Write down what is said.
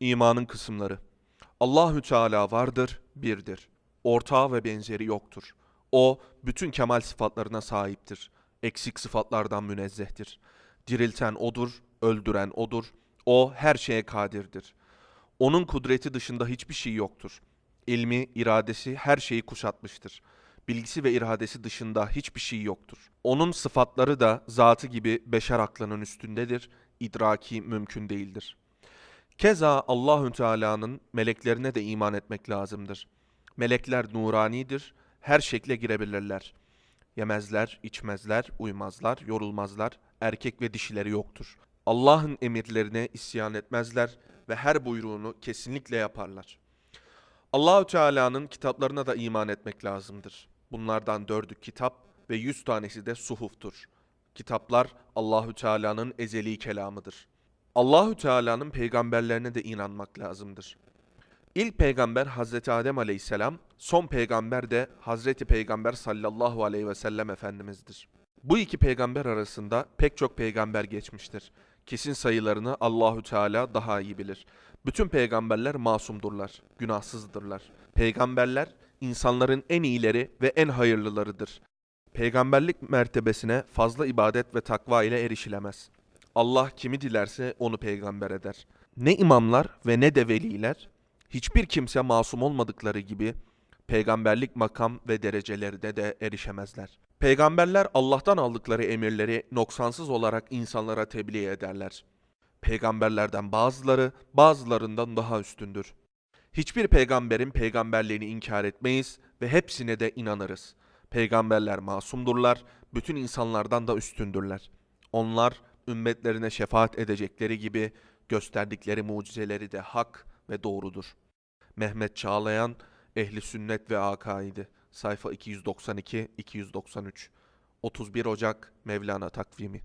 İmanın kısımları. Allahü Teala vardır, birdir. Ortağı ve benzeri yoktur. O bütün kemal sıfatlarına sahiptir. Eksik sıfatlardan münezzehtir. Dirilten odur, öldüren odur. O her şeye kadirdir. Onun kudreti dışında hiçbir şey yoktur. İlmi, iradesi her şeyi kuşatmıştır. Bilgisi ve iradesi dışında hiçbir şey yoktur. Onun sıfatları da zatı gibi beşer aklının üstündedir. İdraki mümkün değildir. Keza Allahü Teala'nın meleklerine de iman etmek lazımdır. Melekler nuranidir, her şekle girebilirler. Yemezler, içmezler, uymazlar, yorulmazlar, erkek ve dişileri yoktur. Allah'ın emirlerine isyan etmezler ve her buyruğunu kesinlikle yaparlar. Allahü Teala'nın kitaplarına da iman etmek lazımdır. Bunlardan dördü kitap ve yüz tanesi de suhuftur. Kitaplar Allahü Teala'nın ezeli kelamıdır. Allahü Teala'nın peygamberlerine de inanmak lazımdır. İlk peygamber Hazreti Adem Aleyhisselam, son peygamber de Hazreti Peygamber sallallahu aleyhi ve sellem Efendimiz'dir. Bu iki peygamber arasında pek çok peygamber geçmiştir. Kesin sayılarını Allahü Teala daha iyi bilir. Bütün peygamberler masumdurlar, günahsızdırlar. Peygamberler insanların en iyileri ve en hayırlılarıdır. Peygamberlik mertebesine fazla ibadet ve takva ile erişilemez. Allah kimi dilerse onu peygamber eder. Ne imamlar ve ne de veliler, hiçbir kimse masum olmadıkları gibi peygamberlik makam ve derecelerine de erişemezler. Peygamberler Allah'tan aldıkları emirleri noksansız olarak insanlara tebliğ ederler. Peygamberlerden bazıları bazılarından daha üstündür. Hiçbir peygamberin peygamberliğini inkar etmeyiz ve hepsine de inanırız. Peygamberler masumdurlar, bütün insanlardan da üstündürler. Onlar ümmetlerine şefaat edecekleri gibi gösterdikleri mucizeleri de hak ve doğrudur. Mehmet Çağlayan, Ehli Sünnet ve Akaidi, sayfa 292-293, 31 Ocak Mevlana takvimi.